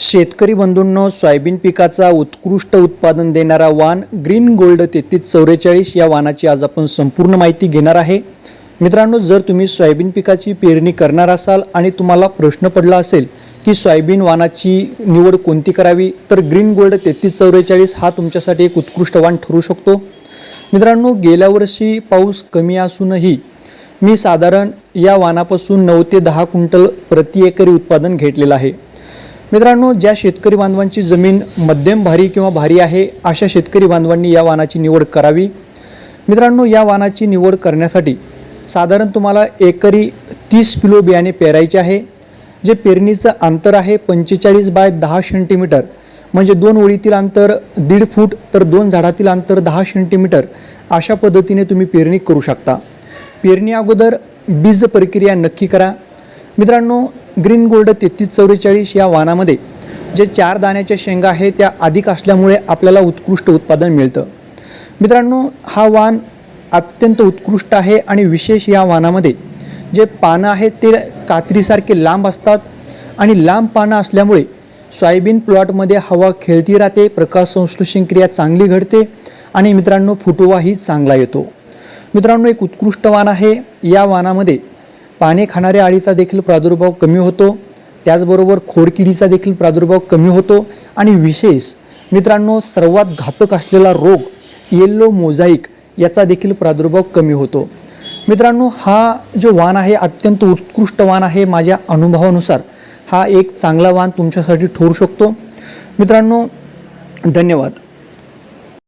शेतकरी बंधूंनो सोयाबीन पिकाचा उत्कृष्ट उत्पादन देणारा वाण ग्रीन गोल्ड तेहतीस चौवेचाळीस या वाणाची आज आपण संपूर्ण माहिती घेणार आहे. मित्रांनो जर तुम्ही सोयाबीन पिकाची पेरणी करणार असाल आणि तुम्हाला प्रश्न पडला असेल की सोयाबीन वाणाची निवड कोणती करावी तर ग्रीन गोल्ड तेहतीस चौवेचाळीस हा तुमच्यासाठी एक उत्कृष्ट वाण ठरू शकतो. मित्रांनो गेल्या वर्षी पाऊस कमी असूनही मी साधारण या वाणापासून नऊ ते दहा क्विंटल प्रति एकरी उत्पादन घेतलेलं आहे. मित्रांनो ज्या शेतकरी बांधवांची जमीन मध्यम भारी किंवा भारी आहे अशा शेतकरी बांधवांनी या वाहनाची निवड करावी. मित्रांनो या वाहनाची निवड करण्यासाठी साधारण तुम्हाला एकरी तीस किलो बियाणे पेरायचे आहे जे पेरणीचं अंतर आहे पंचेचाळीस बाय दहा सेंटीमीटर म्हणजे दोन ओळीतील अंतर दीड फूट तर दोन झाडातील अंतर दहा सेंटीमीटर अशा पद्धतीने तुम्ही पेरणी करू शकता. पेरणी अगोदर बीज प्रक्रिया नक्की करा. मित्रांनो ग्रीन गोल्ड तेहतीस चौवेचाळीस या वाणामध्ये जे चार दाण्याच्या शेंगा आहे त्या अधिक असल्यामुळे आपल्याला उत्कृष्ट उत्पादन मिळतं. मित्रांनो हा वाण अत्यंत उत्कृष्ट आहे आणि विशेष या वाणामध्ये जे पानं आहेत ते कात्रीसारखे लांब असतात आणि लांब पानं असल्यामुळे सोयाबीन प्लॉटमध्ये हवा खेळती राहते प्रकाश संश्लेषण क्रिया चांगली घडते आणि मित्रांनो फुटवाही चांगला येतो. मित्रांनो एक उत्कृष्ट वाण आहे. या वाणामध्ये पाने खाणाऱ्या आळीचा देखील प्रादुर्भाव कमी होतो. त्याचबरोबर खोडकिडीचा देखील प्रादुर्भाव कमी होतो. आणि विशेष मित्रांनो सर्वात घातक असलेला रोग येल्लो मोझाईक याचा देखील प्रादुर्भाव कमी होतो. मित्रांनो हा जो वाण आहे अत्यंत उत्कृष्ट वाण आहे माझ्या अनुभवानुसार हा एक चांगला वाण तुमच्यासाठी ठरू शकतो. मित्रांनो धन्यवाद.